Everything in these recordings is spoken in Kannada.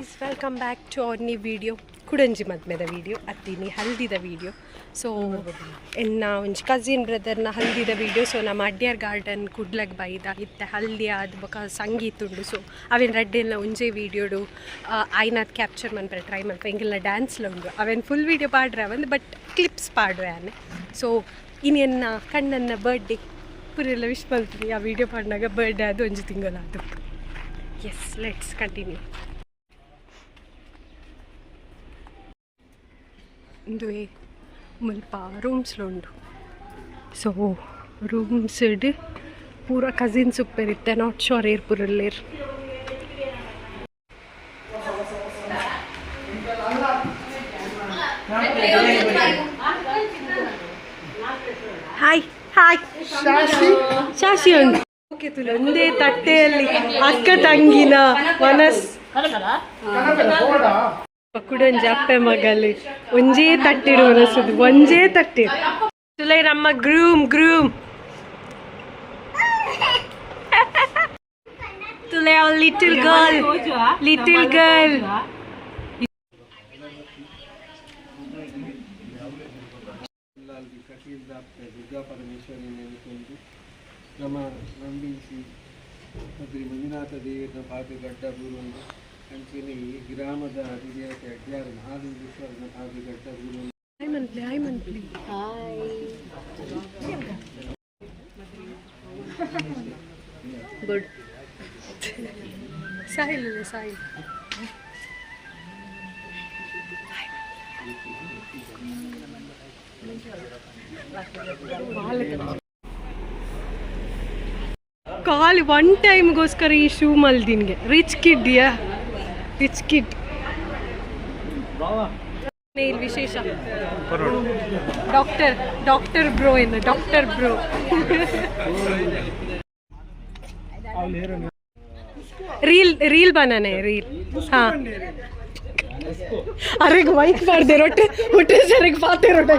Guys welcome back to our new video ಕುಡಂಜಿ ಮದ್ಮೆದ ವಿಡಿಯೋ ಅತ್ತೀನಿ ಹಲ್ದಿದ ವಿಡಿಯೋ ಸೊ ಎನ್ನ ಒಂಜಿ ಕಸಿನ್ ಬ್ರದರ್ನ ಹಲ್ದಿದ ವಿಡಿಯೋ ಸೊ ನಮ್ಮ ಅಡ್ಯಾರ್ ಗಾರ್ಡನ್ ಕುಡ್ಲಗ್ ಬೈದ ಇತ್ತೆ ಹಲ್ದಿ ಆದ ಬೊಕ ಸಂಗೀತ ಉಂಡು ಸೊ ಅವೇನು ರಡ್ಡೆಲ್ಲ ಒಂಜೇ ವಿಡಿಯೋಡು ಆಯ್ನಾದ್ ಕ್ಯಾಪ್ಚರ್ ಮನ್ಪರೆ ಟ್ರೈ ಮನ್ಪ ಎಂಗೆಲ್ಲ ಡ್ಯಾನ್ಸ್ಲ ಉಂಡು ಅವೇನು ಫುಲ್ ವಿಡಿಯೋ ಪಾಡ್ರೆ ಅವಂದು ಬಟ್ ಕ್ಲಿಪ್ಸ್ ಪಾಡ್ರೆ ಆನೆ ಸೊ ಇನ್ನೆನ್ನ ಕಣ್ಣನ್ನ ಬರ್ಡೇ ಪುರೆಲ್ಲ ವಿಶ್ ಮಾಡ್ತೀನಿ ಆ ವಿಡಿಯೋ ಪಾಡಿನಾಗ ಬರ್ಡೇ ಅದು ಒಂಜಿ ತಿಂಗಳ ಅದು ಎಸ್ ಲೆಟ್ಸ್ ಕಂಟಿನ್ಯೂ ಒಂದು ಮುಲ್ಪ ರೂಮ್ಸ್ಲು ಉಂಡು ಸೊ ರೂಮ್ಸ್ ಇಡ್. ಪೂರ ಕಸಿನ್ಸ್ ಉಪ್ಪೇರಿತ್ತೆ ನಾಟ್ ಶೋರ್ ಏರ್ ಪುರಲ್ಲೇರ್ ಹಾಯ್ ಹಾಯ್ ಶಾಶಿ? ಒಂದು ಓಕೆ ತುಲು. ಒಂದೇ ತಟ್ಟೆಯಲ್ಲಿ ಅಕ್ಕ ತಂಗಿನ ಮನಸ್ ಕುಡೊಂಜಿ ಅಪ್ಪೆ ಮಗಲಿ ಒಂಜೇ ತಟ್ಟಿರು ಅನಿಸುದು. ಒಂಜೇ ತಟ್ಟಿರು. ತುಲೈ ನಮ್ಮ ಗ್ರೂಮ್ ಗ್ರೂಮ್. ತುಲೈ ಅವಳ little girl. Little girl. Durga Parameshwari ನೆನೆಕೊಂಡು ನಮ್ಮ ನಂಬಿಸಿ ಮಂಜುನಾಥ ಗಡ್ಡ ಬೂರೊಂದು ಅಂಚನೆ ಈ ಗ್ರಾಮದ ಅಧಿದೇವತೆ ಬೂರೊಂದು ಹಾಯ್ ಮನ್ಪ್ಲಿ ಹಾಯ್ ಗುಡ್ ಸಾಹಿಲ್ ಕಾಲಿ ಒನ್ ಟೈಮ್ಗೋಸ್ಕರ ಈ ಶೂ ಮಲ್ದಿನ್ಗೆ. ರಿಚ್ ಕಿಡ್ಡಿಯಾ ರಿಚ್ ಕಿಡ್ ಇಲ್ಲಿ ವಿಶೇಷ ಡಾಕ್ಟರ್ ಡಾಕ್ಟರ್ ಬ್ರೋ ಏನು ಡಾಕ್ಟರ್ ಬ್ರೋ ರೀಲ್ ರೀಲ್ ಬನಾನೆ ರೀಲ್ ಹಾ ಅರೆಗ್ ಮೈಕ್ ಮಾಡ್ದೆ ರೊಟ್ಟೆ ಹೊಟ್ಟೆ ಸರಿಗೆ ಪಾತೆ ರೊಟ್ಟೆ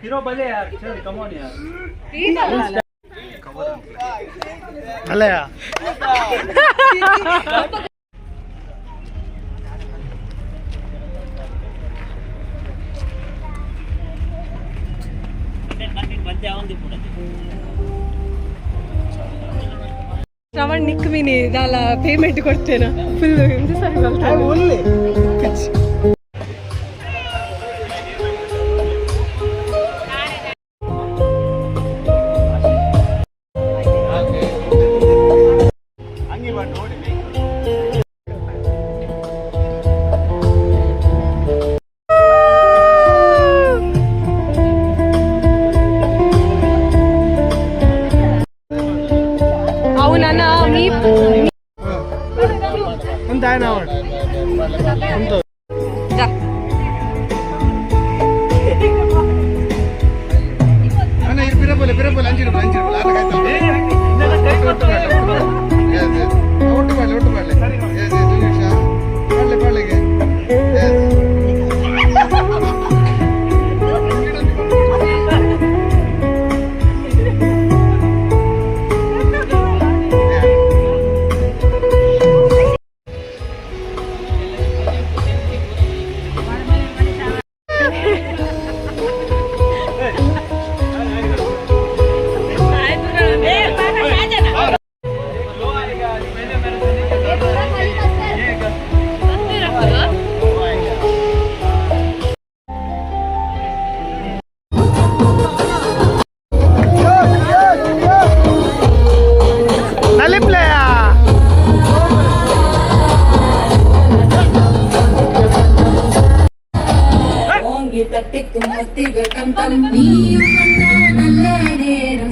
हीरो भले यार चल कम ऑन यार ಅಲ್ಲ ಶ್ರವಣ್ ನಿಕ್ಮಿನಿ ದಾಲ ಪೇಮೆಂಟ್ ಕೊಡ್ತೇನ ಫುಲ್ ಎಂತ ಸರಿ തട്ടിക്കും കത്തികൾ തം തം നീയും നല്ല നേരം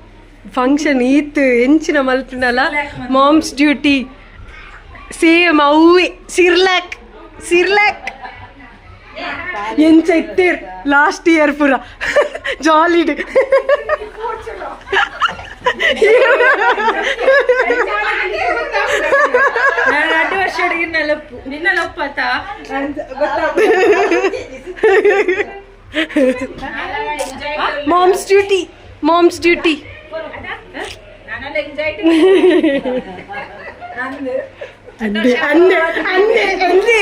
ಫಂಕ್ಷನ್ ಈತ್ ಎಂಚಿನ ಮಲ್ಪನಲ್ಲ ಮಾಮ್ಸ್ ಡ್ಯೂಟಿ ಸೇಮ್ ಅವ್ವೆ ಸಿರ್ಲಾಕ್ ಸಿರ್ಲಾಕ್ ಎಂಚ ಇತ್ತೇರ್ ಲಾಸ್ಟ್ ಇಯರ್ ಪೂರ ಜಾಲಿಡ್ ಎರಡು ವರ್ಷ ನಿನ್ನಲಪ್ಪು ನಿನ್ನಲಪ್ಪತ್ತ ಮಾಮ್ಸ್ ಡ್ಯೂಟಿ ಮಾಮ್ಸ್ ಡ್ಯೂಟಿ ನಾನೆಲ್ಲ ಎಂಜಾಯ್ ಅಂದೆ ಅಂದೆ ಅಂದೆ ಅಂದೆ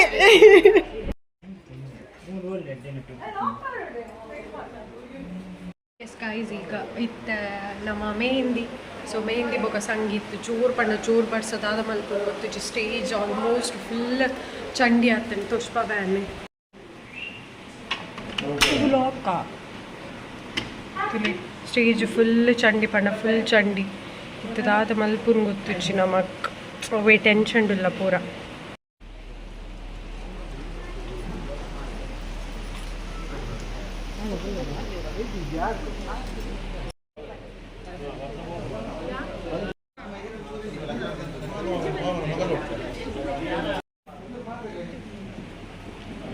ಎಸ್ ಗೈಸ್ ಈಗ ಇತ್ತ ನಮ್ಮ ಮೆಹಂದಿ ಸೊ ಮೆಹಂದಿ ಬೊಕ ಸಂಗೀತ ಚೂರ್ ಪಂಡ ಚೂರ್ ಬಡ್ಸದಾದ ಮಲ್ಪ ಗೊತ್ತು ಸ್ಟೇಜ್ ಆಲ್ಮೋಸ್ಟ್ ಫುಲ್ ಚಂಡಿ ಆತನ ತುಷ್ಪ ಬ್ಯಾನೆ ಸ್ಟೇಜ್ ಫುಲ್ ಚಂಡಿ ಪಂಡ ಫುಲ್ ಚಂಡಿ ಇತ್ತದಾದ ಮಲ್ಪುನ್ ಗೊತ್ತಿಚ್ಚಿ ನಮಕ್ ಅವೇ ಟೆನ್ಷನ್ ಇಲ್ಲ ಪೂರ.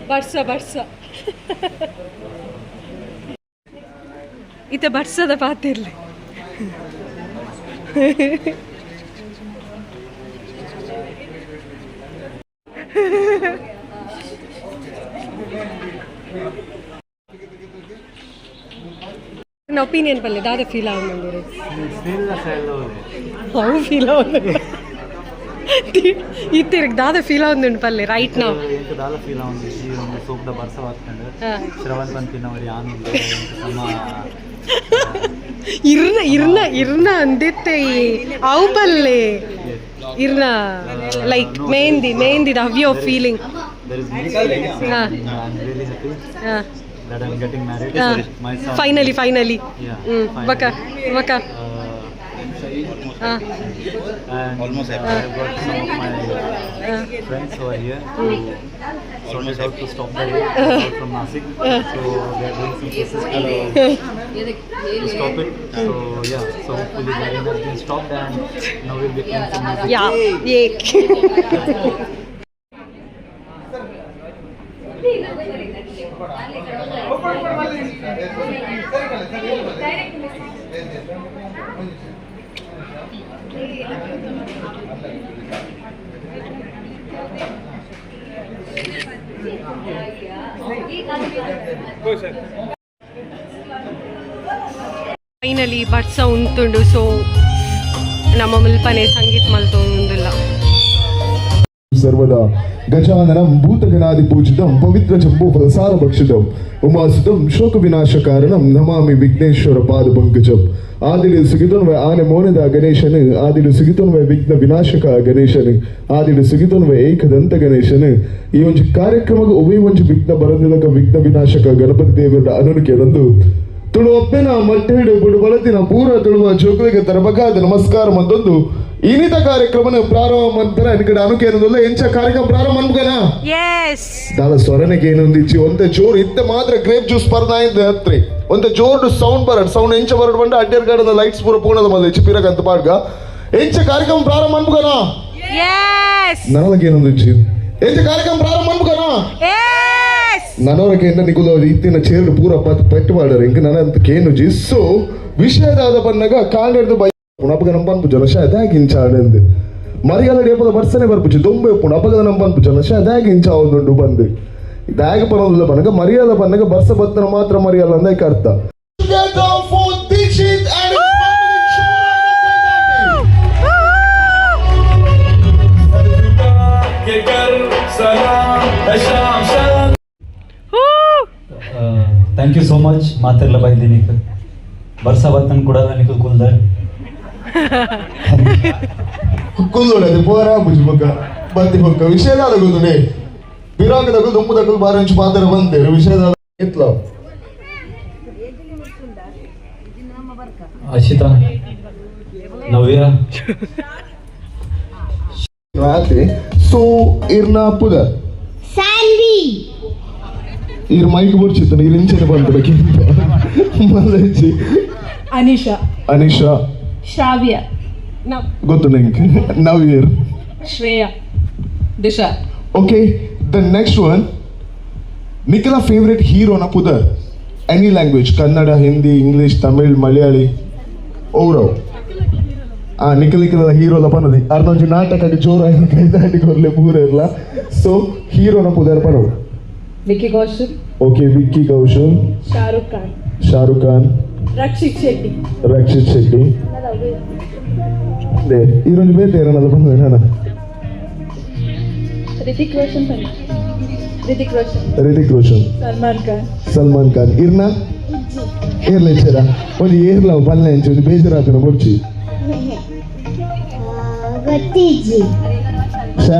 ಬರ್ಸ ಬರ್ಸ. ಇತ ಬರ್ಸದ ಪಾತಿರ್ಲಿ ನನ್ನ ಒಪಿನಿಯನ್ ಪಲ್ಲೆ ದಾದ ಫೀಲ್ ಆಗ ನಂಗೆ ಅವು ಫೀಲ್ ಆಗೋದು ಇತ್ತಿರಕ್ಕೆ ದಾದ ಫೀಲ್ ಆಗೋದು ಪಲ್ಲೆ ರೈಟ್ ನಾವು ದಾದ ಫೀಲ್ ಆಗೋದು ಈ ಒಂದು ಸೋಪ್ದ ಬರ್ಸವಾಗ್ತಂದ್ರೆ ಶ್ರವಣ್ ಪಂತಿನವರು ಯಾನು ನಮ್ಮ ಇರನ ಇರ್ನ ಇರ್ನ ಅಂದತೆ ಔಪಲ್ಲೆ ಇರ್ನ ಲೈಕ್ মেহেಂದಿ মেহেಂದಿ ದ ಅವಿಯೋ ಫೀಲಿಂಗ್ ಹಾ. ಫೈನಲಿ ಫೈನಲಿ ಯಾ ಬಕ ವಕ almost uh, every. And Almost uh, every. I've got some of my friends who are here who sorted out to stop by out from Nasik. So they are doing some cases to, to stop it. So yeah, so hopefully the rain has been stopped and now we'll be playing some music. Yeah. yeah. Finally but ಬಟ್ಸ ಉಂತುಂಡು ಸೊ ನಮ್ಮ ಮುಲ್ಪನೆ ಸಂಗೀತ ಮಲ್ತೊಂದುಲ್ಲ ಸರ್ವದಾ ಗಜಾನನಂ ಭೂತಗಣಾದಿ ಪೂಜಿತಂ ಪವಿತ್ರ ಜಂಬೂ ಫಲಸಾರ ಭಕ್ಷಿತಂ, ಉಮಾಸುತಂ ಶೋಕ ವಿನಾಶ ಕಾರಣಂ ನಮಾಮಿ ವಿಘ್ನೇಶ್ವರ ಪಾದ ಪಂಕಜಂ. ಆದಿಲು ಸಿಗಿತೊನ್ವೆ ಆನೆ ಮೋನದ ಗಣೇಶನು, ಆದಿಲು ಸಿಗಿತೊನ್ವೆ ವಿಘ್ನ ವಿನಾಶಕ ಗಣೇಶನು, ಆದಿಲು ಸಿಗಿತೊನ್ವೆ ಏಕದಂತ ಗಣೇಶನು. ಈ ಒಂದು ಕಾರ್ಯಕ್ರಮಕ್ಕೆ ಒಬ್ಬೇ ಒಂದು ವಿಘ್ನ ಬರದಿಲ್ಲಕ ವಿಘ್ನ ವಿನಾಶಕ ಗಣಪತಿ ದೇವರ ಅನುನಿಕೆದಂದು ತುಳು ಒಪ್ಪೆನ ಮಟ್ಟೆಡು ಬಿಡು ಬಳತಿನ ಪೂರ ತುಳುವ ಜೋಕುಲಿಗೆ ತರಬೇಕಾದ ನಮಸ್ಕಾರ ಮಂದೊಂದು ಇನ್ನಿತ ಕಾರ್ಯಕ್ರಮನ ಪ್ರಾರಂಭ ಮಂತರ ಎನ್ಕಡೆ ಅನುಕೇನದಲ್ಲ ಎಂಚ ಕಾರ್ಯಕ್ರಮ ಪ್ರಾರಂಭ ಅನ್ಕನ ಎಸ್ ದಾಲ ಸ್ವರನಿಗೆ ಏನೊಂದಿಚ್ಚಿ ಒಂತೆ ಜೋರು ಇತ್ತ ಮಾತ್ರ ಗ್ರೇಪ್ ಜ್ಯೂಸ್ ಪರ್ದ ಇದ್ದ ಹತ್ರಿ ಒಂತೆ ಜೋರು ಸೌಂಡ್ ಬರಡ್ ಸೌಂಡ್ ಎಂಚ ಬರಡ್ ಬಂಡ ಅಡ್ಡರ್ ಗಾಡದ ಲೈಟ್ಸ್ ಪೂರ ಪೂರ್ಣದ ಮಲ್ಲ ಹೆಚ್ಚು ಪಿರಕ್ ಅಂತ ಪಾಡ್ಗ ಎಂಚ ಕಾರ್ಯಕ್ರಮ ಪ್ರಾರಂಭ ಅನ್ಕನ ಎಸ್ ನನಗೆ ಏನೊಂದಿಚ್ಚಿ ಎಂಚ ಕಾರ್ಯಕ್ರಮ ಪ್ರಾರಂಭ ಅನ್ಕನ ಎಸ್ ನನವರಕ್ಕೆ ನಿಗುಲ ಇತ್ತಿನ ಚೇರ್ಲು ಪೂರ ಪತ್ ಪೆಟ್ಟು ಮಾಡರು ಇಂಕ ನನಂತ ಕೇನು ಜಿಸ್ಸು ವಿಷಯದಾದ ಬನ್ನಗ ಕಾಂಡೆಡ್ದು ಬೈ ಪುಣಪಗ ನಂಪನ್ಪು ಜನಶ ಅದಾಗಿಂಚ ಆಡಂದು ಮರಿಗಾಲ ಡೇಪದ ಬರ್ಸನೆ ಬರ್ಪುಚಿ ದೊಂಬೆ ಪುಣಪಗದ ನಂಪನ್ಪು ಜನಶ ಅದಾಗಿಂಚ ಅವನುಂಡು ಬಂದು ದಾಗ ಪರದಿಲ್ಲ ಬನ್ನಗ ಮರಿಯಾದ ಬನ್ನಗ ಬರ್ಸ ಬತ್ತನ ಮಾತ್ರ ಮರಿಯಲ್ಲ ಅಂದ ಅರ್ಥ ಥ್ಯಾಂಕ್ ಯು ಸೋ ಮಚ್ ಮಾತೆಲ್ಲ ಬೈದಿ ನೀಕು ಬರ್ಸ ಬತ್ತನ್ ಕೂಡ ನನಗೆ ಕುಲ್ದರ್ ಕುಲ್ಲೊಡದೆ ಪೋರ ಬುಜ್ಬಕ ಬತ್ತಿ ಬೊಕ್ಕ ವಿಷಯದಾದ ಗೊತ್ತುನೆ ಬಿರಾಕದಾಗ ದುಂಬುದಕ್ಕೂ ಬಾರಿ ಹಂಚು ಮಾತಾಡ ಬಂತೇರು ವಿಷಯದಾದ ಎತ್ಲ Ashita, Navya, ಆತೆ ಸೊ ಇರ್ನ ಪುದ Sanvi. ಇರ್ ಮೈಕ್ ಬರ್ಚಿತ್ತು ಇರ್ ಇಂಚನೆ ಬಂದ್ಬಿಡಕ್ಕೆ ಮಲಚಿ ಅನಿಶಾ ಶ್ರಾವ್ಯ ಗೊತ್ತು ನಂಗೆ now year Shreya Disha okay the next one Nikhil favourite ಹೀರೋನ ಪುದರ್ any language Kannada Hindi English Tamil Malayali ಓರವ್ ಆ ನಿಖಿಲ್ ನಿಖಿಲ ಹೀರೋಲ ಪನದಿ ಅರ್ನೊಂಜು ನಾಟಕಕ್ಕೆ ಜೋರಾಗಿ ಕೈದಾಟಿ ಕೊರ್ಲೆ ಪೂರ ಇರಲ್ಲ ಸೊ ಹೀರೋನ ಪುದರ್ ಪನೋಡು ವಿಕ್ಕಿ ಕೌಶಲ್ ಓಕೆ ವಿಕ್ಕಿ ಕೌಶಲ್ ಶಾರುಖ್ ಖಾನ್ ಶಾರುಖ್ ಖಾನ್ ರಕ್ಷಿತ್ ಶೆಟ್ಟಿ. ರಕ್ಷಿತ್ ಶೆಟ್ಟಿ. ಇದೊಂದು ಬೇತೆ ಏನಲ್ಲ ಬಂದ ಏನ ರಿತಿಕ್ ರೋಷನ್ ರಿತಿಕ್ ರೋಷನ್. ರಿತಿಕ್ ಸಲ್ಮಾನ್ ಖಾನ್. ಸಲ್ಮಾನ್ ಖಾನ್. ಇರ್ನ? ಏರ್ಲ ಇಚ್ಛರ ಒಂದು ಏರ್ಲ ಬಲ್ಲ ಇಂಚು ಒಂದು ಬೇಜಾರಾತನ ಕೊಡ್ಚಿ ಗೊತ್ತಿಜ್ಜಿ ಸಾ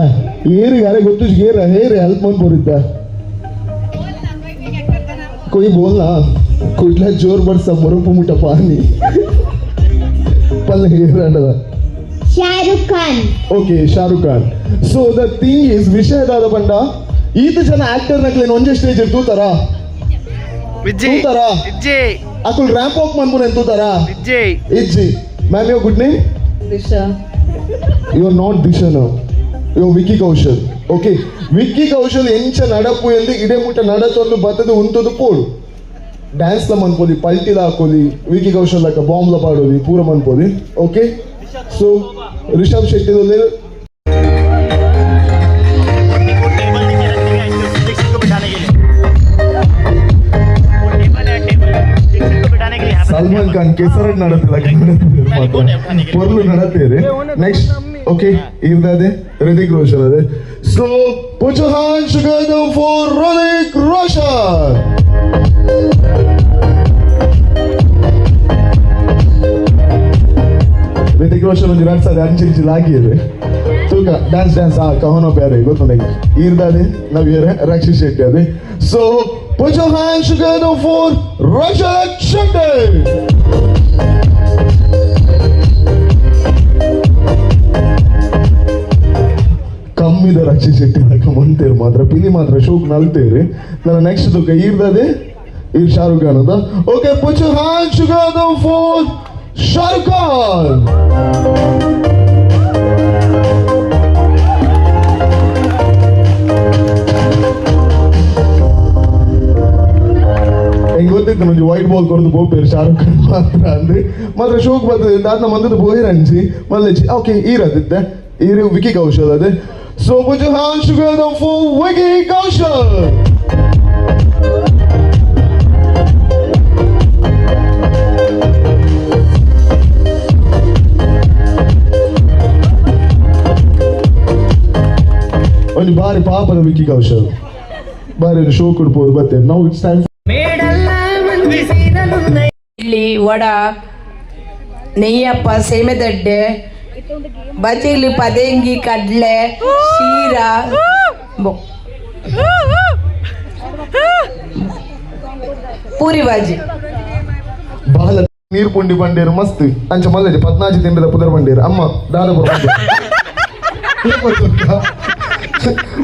ಏರಿಗೆ ಅರೆ ಗೊತ್ತು ಏರ ಹೇರಿ ಹೆಲ್ಪ್ ಮಾಡಿ ಬರುತ್ತಾ ಕೊಯ್ ಬೋಲ್ನಾ? कुठला जोर बरसा मरुपु मुठ पाणी पल्ले ಹೇರಂಡದ Shahrukh Khan okay Shahrukh Khan so the thing is ವಿಷಯದಾದ ಬಂಡ ಈತ ಜನ ಆಕ್ಟರ್ ನಕ್ಲೇನು ಒಂದೇ ಸ್ಟೇಜ್ ತೂತಾರ ತೂತಾರ ಅಕುಲ್ ರ್ಯಾಂಪ್ ವಾಕ್ ಮಾಡ್ಬೋದು ತೂತಾರ ಇಜ್ಜಿ ma'am yo good name Disha you are not ದಿಶನ್ you Vicky Kaushal okay Vicky Kaushal ಎಂಚ ನಡಪು ಎಂದು ಇಡೆ ಮುಟ್ಟ ನಡತೊಂದು ಬತ್ತದು ಉಂತದು ಪೋಡು ಡ್ಯಾನ್ಸ್ ಲ ಮನ್ಪೋದಿ ಪಲ್ಟಿಲ ಹಾಕೋದಿ ವಿಕಿ ಕೌಶಲ್ ಲಕ್ಕ ಬಾಂಬ್ ಲ ಪಾಡೋದಿ ಪೂರ ಮನ್ಪೋದಿ ಓಕೆ ಸೊ ರಿಷಬ್ ಶೆಟ್ಟಿ ಸಲ್ಮಾನ್ ಖಾನ್ ಕೆಸರ ನಡತಿಲ್ಲ ಪೊರ್ಲು ನಡತೇರಿ ನೆಕ್ಸ್ಟ್ ಓಕೆ ಇರ್ದದೆ ಹೃದಿಕ್ ರೋಷನ್ ಅದೇ so put sugar for Hrithik Roshan Hrithik Roshan ಒಂದು ಎರಡು ಸಾವಿರದ ಅಂಚಿಂಚಿಲ್ ಆಗಿರಿ ತೂಕ ಡ್ಯಾನ್ಸ್ ಡ್ಯಾನ್ಸ್ ಆ ಕವನ ಬೇರೆ ಗೊತ್ತು ನನಗೆ ಇರ್ದಾದೆ ನಾವು ಯಾರ ರಕ್ಷಿತ್ ಶೆಟ್ಟಿ ಅದೇ so put hand together for Rakshit Shetty ಕಮ್ಮಿದ Rakshit Shetty ಹಾಕ ಮಂತೇರು ಮಾತ್ರ ಪಿಲಿ ಮಾತ್ರ ಶೋಕ್ ನಲ್ತೇರಿ ನನ್ನ ನೆಕ್ಸ್ಟ್ ದುಃಖ ಇರ್ದದೆ ಖಾನ್ ಅದ okay ಪುಚ್ hand together for Shahrukh Khan ಹೆಂಗ್ ಗೊತ್ತಿತ್ತು ನಂಗೆ ವೈಟ್ ಬಾಲ್ ಕೊರದು ಬೋಪೇರು ಶಾರುಖ್ ಖಾನ್ ಮಾತ್ರ ಅಂದ್ರೆ ಮಾತ್ರ ಶೋಕ್ ಬರ್ತದೆ. ದಾದ ಮಂದದ ಬೋಹಿರ್ ಹಂಚಿ ಮಲ್ಲಜಿ ಓಕೆ ಈರದಿದ್ದೆ ಈರು ವಿಕಿ ಕೌಶಲ್ ಅದೇ. So put hand the for Vicky Kaushal ಒಂದು ಬಾರಿ ಪಾಪದ ವಿಕ್ಕಿ ಕೌಶಲ್ ಬಾರಿ ಒಂದು ಶೋ ಕೊಡ್ಬೋದು ಬರ್ತೇವೆ ನಾವು ಇಟ್ಸ್ ಟೈಮ್ ಇಡ್ಲಿ ವಡ ನೆಯ್ಯಪ್ಪ ಸೇಮೆದಡ್ಡೆ ಬಚೇಲಿ ಪದೇಂಗಿ ಕಡ್ಲೆ ಶೀರಾ ಬೊ- ಪೂರಿ ಬಾಜಿ ಬಹಳ ನೀರು ಪುಂಡಿ ಬಂಡೇರು ಮಸ್ತ್ ಅಂಚ ಮಲ್ಲಜಿ ಪದ್ನಾಜಿ ತಿಂಡದ ಪುದರ್ ಬಂಡೇರು ಅಮ್ಮ ದಾದಪುರ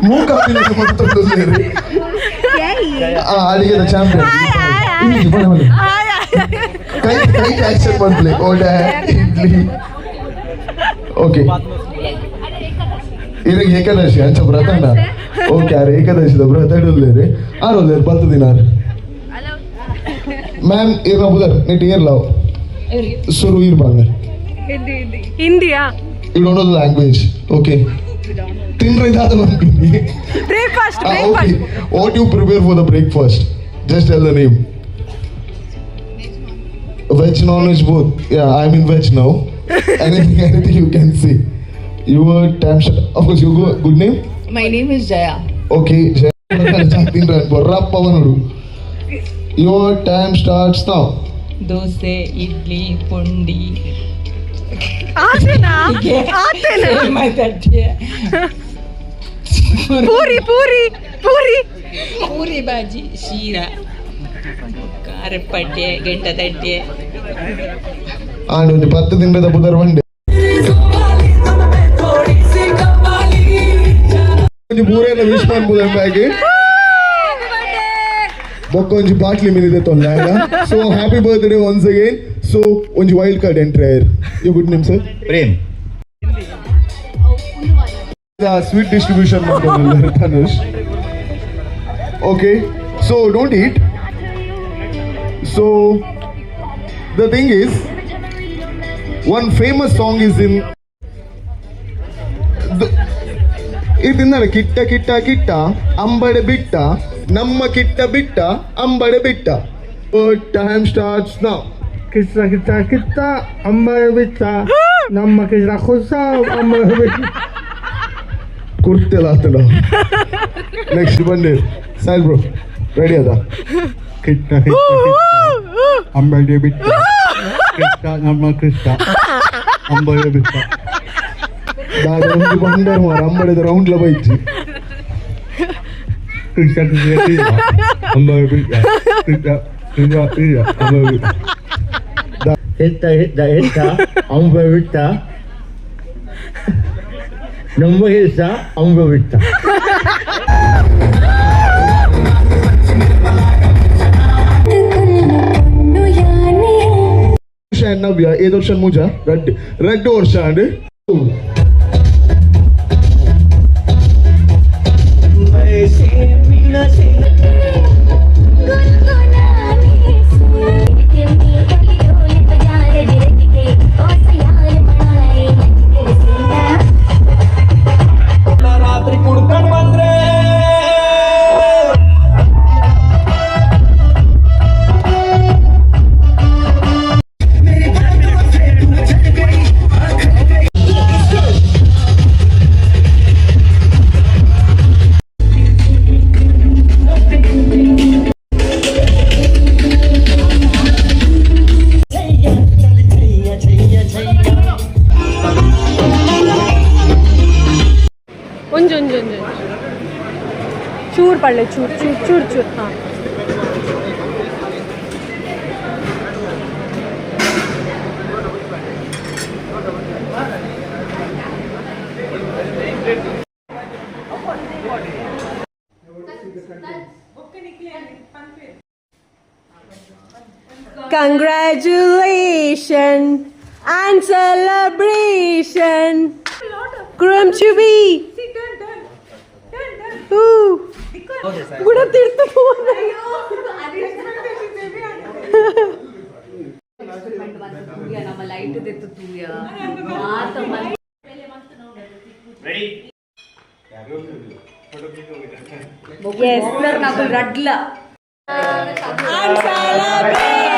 ಮೂಕ ಅಡಿಗೆದ ಚಾಂಪಿಯನ್ ಕೈ ಕೈ ಆಕ್ಷನ್ ಬಂದ್ಲೆ ಓಡ ಇಡ್ಲಿ ಓಕೆ ಇವಾಗ ಏಕಾದಶಿ ಅಂಚ ವ್ರತನ ಓಕೆ ಅರೆ ಏಕಾದಶಿದ ವ್ರತ ಇಡಲೇರಿ ಆರೋದೇರು ಬತ್ತು ದಿನಾರ್ ಮ್ಯಾಮ್ ಇರ್ನ ಬುದರ್ ನಿಟ್ ಇಯರ್ ಲವ್ ಶುರು ಇರ್ಬಾಂಗ Hindi Hindi ಹಿಂದಿಯಾ you don't know the language okay ತಿನ್ರ ಇದಾದ ಬಂದ್ಬಿಡಿ breakfast Ah, okay. What you prepare for the breakfast? Just tell the name. Veg, non-veg, both. Yeah, I'm in veg now. anything, anything you can say. Your time shut. Of course, you go. Good name. My name is Jaya Okay. Rappa Vanodu. Your time starts now. Dosa idli ಪುಂಡಿ ಆಸೆನಾ ಆತೇನಾ ಮಾತಾಡ್ತೀಯ ಪೂರಿ ಪೂರಿ ಪೂರಿ. ಪೂರಿ ಬಾಜಿ ಶೀರಾ ಕಾರಪ್ಪಟ್ಟೆ ಪಡ್ಡೆ ಗೆಂಟದಡ್ಡೆ ಆನೊಂದು ಪತ್ತು ದಿನದ ಬುಧರ್ ಬಂಡೆ ಒಂಜಿ ಪೂರೇನ ವಿಶ್ ಮಾಡ್ಬೋದ ಬ್ಯಾಗ್ ಬೊಕ್ಕ ಒಂಜಿ ಬಾಟ್ಲಿ ಮಿನಿದೆ ತೊಂದ so happy birthday once again so ಒಂಜಿ wild card ಎಂಟ್ರೈರ್ you good name sir Prem. Sweet distribution ಮಾಡ್ಕೊಂಡು Dhanush okay so don't eat so the thing is one famous song is in ಇದನ್ನ ಕಿಟ್ಟ ಕಿಟ್ಟ ಕಿಟ್ಟ, ಅಂಬಡೆ ಬಿಟ್ಟ, ನಮ್ಮ ಕಿಟ್ಟ ಬಿಟ್ಟ, ಅಂಬಡೆ ಬಿಟ್ಟ. ಟೈಮ್ ಸ್ಟಾರ್ಟ್ಸ್ ನೌ ಕಿಟ್ಟ ಕಿಟ್ಟ ಕಿತ್ತ ಅಂಬಡೆ ಬಿಟ್ಟ, ನಮ್ಮ ಕಿಟ್ಟ ಖುಷ ಅಂಬಡೆ ಬಿತ್ತ ಕುರ್ತೆಲ್ಲ ಆತಲ್ಲ ನೆಕ್ಸ್ಟ್ ಬಂದೆ ಸಾಲ್ ಬ್ರೋ ರೆಡಿ ಅದ ಕಿತ್ತ ಕಿತ್ತ ಅಂಬರ ಬಿತ್ತ ಕಿತ್ತ ನಮ್ಮ ಕಿತ್ತ ಅಂಬರ ಬಿತ್ತ ದಾದ ಒಂದು ಬಂಡರ್ ಮಾರ ಅಂಬಡೆದ ರೌಂಡ್ಲ ಬೈತಿ ಕಿತ್ತ ಕಿತ್ತ ಕಿತ್ತ ಅಂಬರ ಬಿತ್ತ ಕಿತ್ತ ಕಿತ್ತ ಕಿತ್ತ ಅಂಬರ ಬಿತ್ತ ಹಿತ್ತ ಹಿತ್ತ ಹಿತ್ತ ಅಂಬರ ಬಿತ್ತ ನಮ್ಮ ಇಷ್ಟ ಅಂಬರ ಇಷ್ಟ ಏದು ವರ್ಷ ಮೂಜಾ? ರೆಡ್ ರೆಡ್ ವರ್ಷ and Congratulations and celebration. Krum Chubi. Ooh. Good up there to phone. Ready? Yes, sir. Naku radla. And celebrate.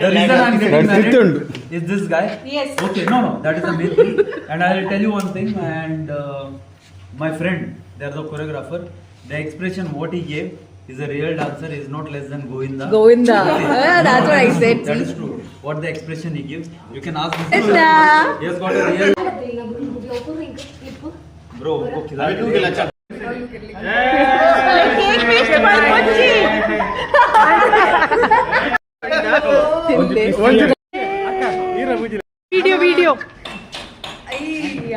The reason I'm getting married is this guy. Yes. Okay, no, no, that is the main thing. And I will tell you one thing. And uh, my friend, they are the choreographer. The expression what he gave is a real dancer. Is not less than Govinda. Govinda. Okay. Yeah, that's what I said. That is true. What the expression he gives, you can ask. Him. Govinda. He has got a real. Bro, उनको खिला दीजिए। Video,